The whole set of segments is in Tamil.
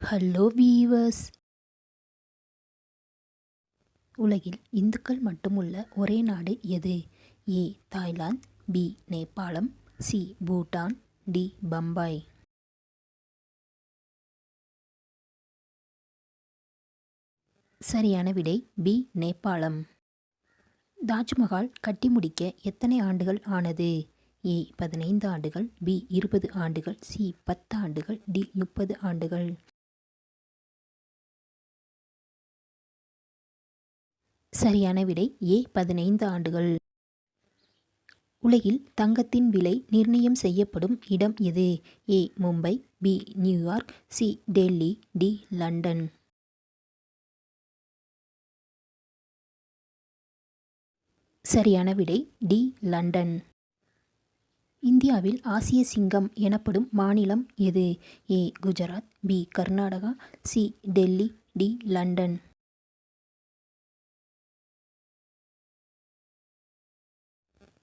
ஹலோ வீவர்ஸ் உலகில் இந்துக்கள் மட்டுமுள்ள ஒரே நாடு எது? ஏ தாய்லாந்து பி நேபாளம் சி பூட்டான் டி பம்பாய். சரியான விடை பி நேபாளம். தாஜ்மஹால் கட்டி முடிக்க எத்தனை ஆண்டுகள் ஆனது? ஏ பதினைந்து ஆண்டுகள் பி இருபது ஆண்டுகள் சி பத்து ஆண்டுகள் டி முப்பது ஆண்டுகள். சரியான விடை ஏ பதினைந்து ஆண்டுகள். உலகில் தங்கத்தின் விலை நிர்ணயம் செய்யப்படும் இடம் எது? A Mumbai B New York C Delhi D London. சரியான விடை டி லண்டன். இந்தியாவில் ஆசிய சிங்கம் எனப்படும் மாநிலம் எது? A Gujarat B Karnataka C Delhi D London.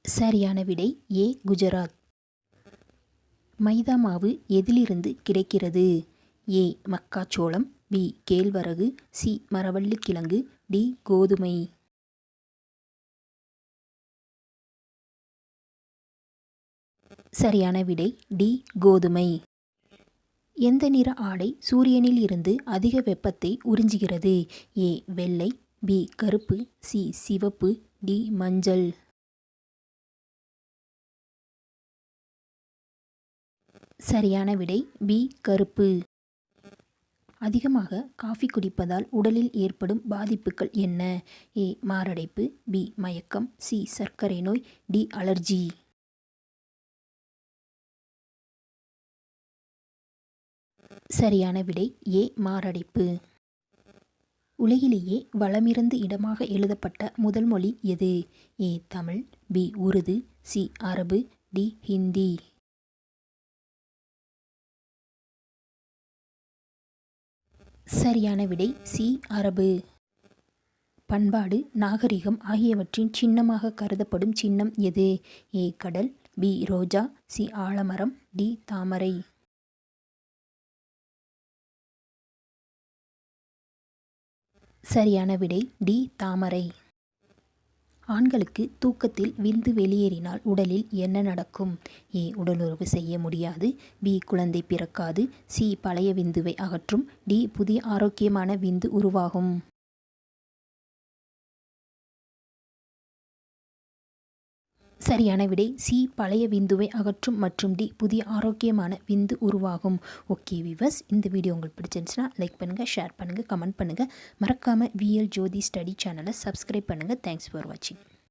சரியான விடை ஏ குஜராத். மைதா மாவு எதிலிருந்து கிடைக்கிறது? ஏ மக்காச்சோளம் பி கேழ்வரகு சி மரவள்ளிக்கிழங்கு டி கோதுமை. சரியான விடை டி கோதுமை. எந்த நிற ஆடை சூரியனில் இருந்து அதிக வெப்பத்தை உறிஞ்சுகிறது? ஏ வெள்ளை பி கருப்பு சி சிவப்பு டி மஞ்சள். சரியான விடை பி கருப்பு. அதிகமாக காஃபி குடிப்பதால் உடலில் ஏற்படும் பாதிப்புகள் என்ன? ஏ மாரடைப்பு. பி மயக்கம். சி சர்க்கரை நோய். D allergy. சரியான விடை ஏ மாரடைப்பு. உலகிலேயே வளமிருந்து இடமாக எழுதப்பட்ட முதல் மொழி எது? A Tamil. B Urdu. C அரபு. டி ஹிந்தி. சரியான விடை சி அரபு. பண்பாடு நாகரிகம் ஆகியவற்றின் சின்னமாக கருதப்படும் சின்னம் எது? ஏ கடல் பி ரோஜா சி ஆலமரம் டி தாமரை. சரியான விடை டி தாமரை. ஆண்களுக்கு தூக்கத்தில் விந்து வெளியேறினால் உடலில் என்ன நடக்கும்? ஏ. உடலுறவு செய்ய முடியாது. பி. குழந்தை பிறக்காது. சி. பழைய விந்துவை அகற்றும். டி. புதிய ஆரோக்கியமான விந்து உருவாகும். சரியான விடை. சி பழைய விந்துவை அகற்றும் மற்றும் டி புதிய ஆரோக்கியமான விந்து உருவாகும். ஓகே விவர்ஸ் இந்த வீடியோ உங்களுக்கு பிடிச்சிருந்துச்சுன்னா லைக் பண்ணுங்கள் ஷேர் பண்ணுங்கள் கமெண்ட் பண்ணுங்கள் மறக்காமல் விஎல் ஜோதி ஸ்டடி சேனலை சப்ஸ்கிரைப் பண்ணுங்கள் தேங்க்ஸ் ஃபார் வாட்சிங்